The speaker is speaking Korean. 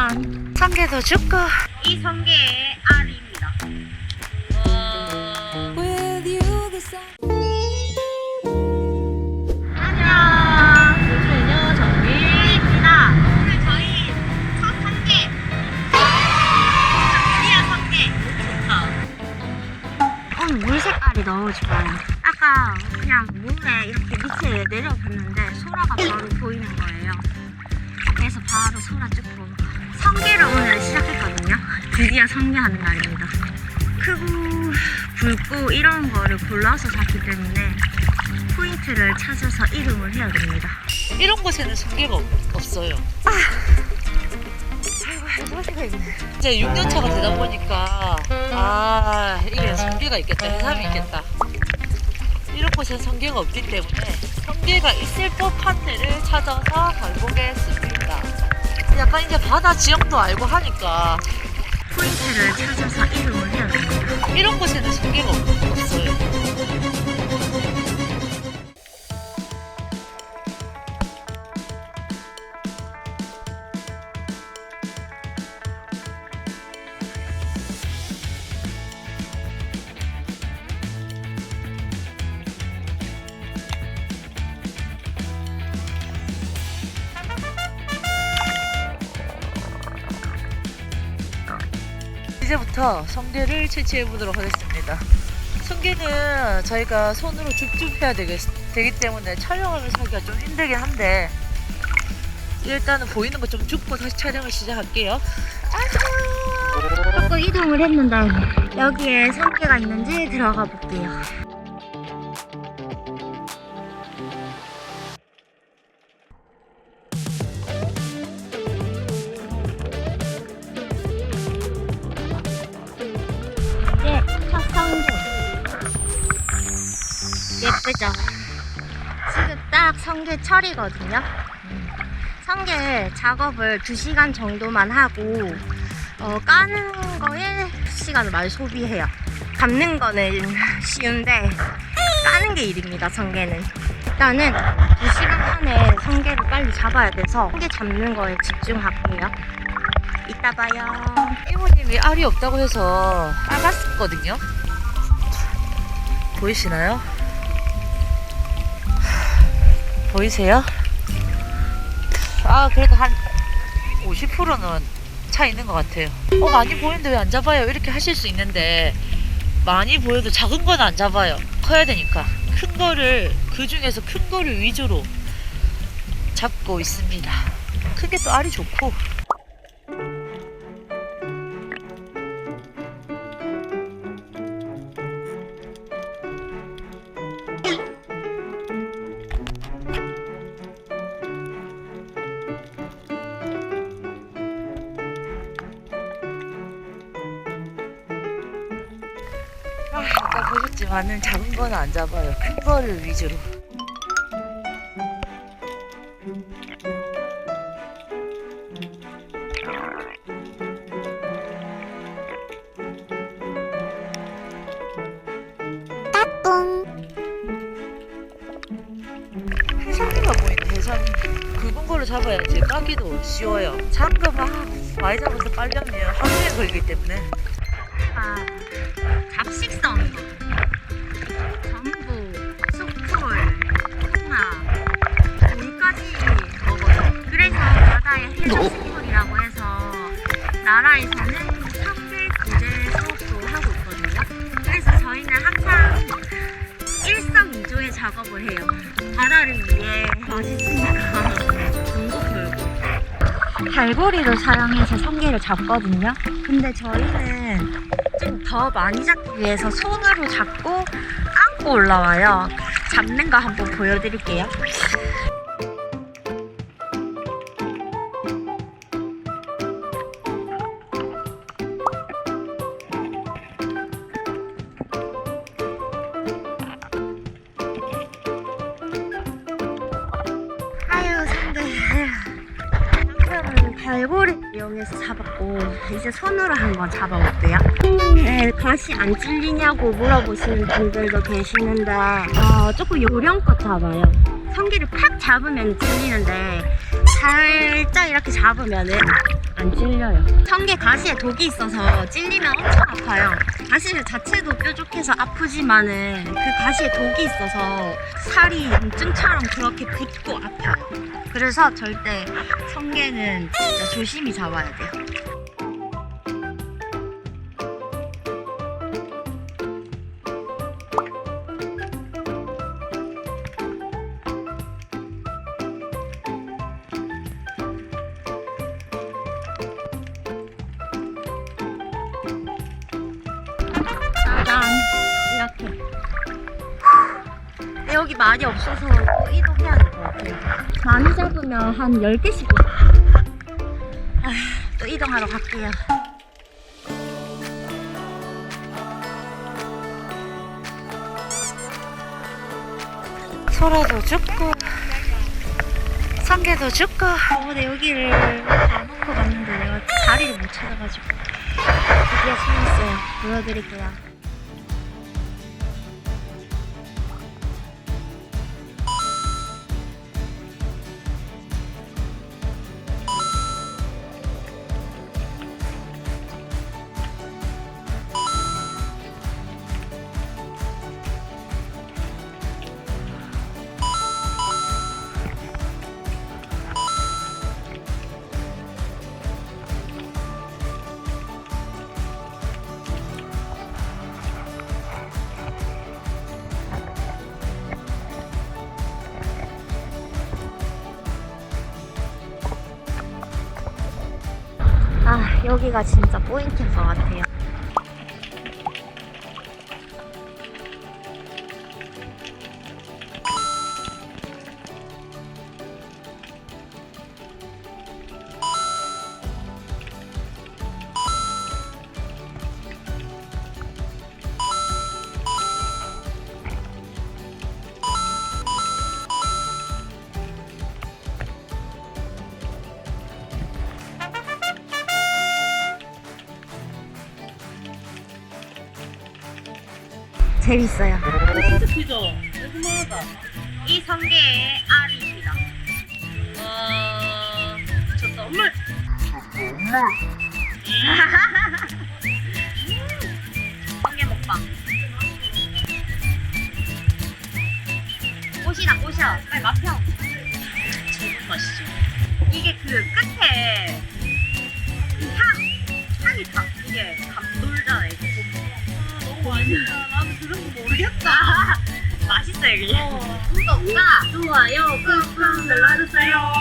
짠. 성게도 죽고. 이 성게의 알입니다. Sun. 안녕. 요즘은요, 정미입니다. 오늘 저희 첫 성게. 드디어 성게. 좋다. 오늘 물 색깔이 너무 좋아요. 아까 그냥 물에 이렇게 밑에 내려봤는데 소라가 바로 보이는 거예요. 그래서 바로 소라 찍고 성 드디어 성게하는 날입니다. 크고 굵고 이런 거를 골라서 잡기 때문에 포인트를 찾아서 이름을 해야 됩니다. 이런 곳에는 성게가 없- 없어요. 아이고 해보시가 있네. 이제 6년 차가 되다 보니까 아 이게 성게가 있겠다, 해삼이 있겠다. 이런 곳엔 성게가 없기 때문에 성게가 있을 법한 데를 찾아서 가보겠습니다. 약간 이제 바다 지형도 알고 하니까 포인트를 찾아서 이름을 해야 됩니다. 이런 곳에는 없- 없어요. 이제부터 성게를 채취해 보도록 하겠습니다. 성게는 저희가 손으로 줍줍 해야 되겠, 되기 때문에 촬영하면서 하기가 좀 힘들긴 한데 일단은 보이는 거 좀 줍고 다시 촬영을 시작할게요. 조금 이동을 했는데 여기에 성게가 있는지 들어가 볼게요. 예쁘죠? 지금 딱 성게 철이거든요. 성게 작업을 2시간 정도만 하고 어, 까는 거에 시간을 많이 소비해요. 잡는 거는 쉬운데 까는 게 일입니다. 성게는. 일단은 2시간 안에 성게를 빨리 잡아야 돼서 성게 잡는 거에 집중할게요. 이따 봐요. 이모님이 알이 없다고 해서 빨갔었거든요. 보이시나요? 보이세요? 아 그래도 한 50%는 차 있는 것 같아요. 어 많이 보이는데 왜 안 잡아요? 이렇게 하실 수 있는데 많이 보여도 작은 건 안 잡아요. 커야 되니까 큰 거를 그 중에서 큰 거를 위주로 잡고 있습니다. 큰게또 알이 좋고 아, 아까 보셨지만은 작은 거는 안 잡아요. 큰 거를 위주로. 해삼이가 보이네, 해삼이. 굵은 걸로 잡아야지. 까기도 쉬워요. 작은 거막 많이 잡아서 깔려면 하루에 걸리기 때문에. 갈고리를 사용해서 성게를 잡거든요. 근데 저희는 좀 더 많이 잡기 위해서 손으로 잡고 안고 올라와요. 잡는 거 한번 보여드릴게요. 갈고리 이용해서 잡았고 이제 손으로 한번 잡아볼게요. 네, 가시 안 찔리냐고 물어보시는 분들도 계시는데 어, 조금 요령껏 잡아요. 성게를 팍 잡으면 찔리는데 살짝 이렇게 잡으면은 안 찔려요. 성게 가시에 독이 있어서 찔리면 엄청 아파요. 가시 자체도 뾰족해서 아프지만은 그 가시에 독이 있어서 살이 염증처럼 그렇게 붓고 아파요. 그래서 절대 성게는 진짜 조심히 잡아야 돼요. 근데 여기 많이 없어서 또 이동해야 될 것 같아요. 많이 잡으면 한 10개씩 아, 또 이동하러 갈게요. 소라도 죽고 성게도 죽고. 어, 근데 여기를 다 놓고 갔는데 내가 자리를 못 찾아가지고. 드디어 찾았어요. 보여드릴게요 여기가 진짜 포인트인 것 같아요 재밌어요. 진짜 크죠? 조그마하다. 이 성게의 알입니다. 와 미쳤다. 엄마! 성게 먹방. 꽃이다 꽃이야. 빨리 맛평. 제일 맛있죠 이게 그 끝에 이 향, 향이 다. 이게 감돌잖아 이 맛있다 나는 그런 거 모르겠다. 맛있어요 그냥 구독과 좋아요 꾹꾹 눌러주세요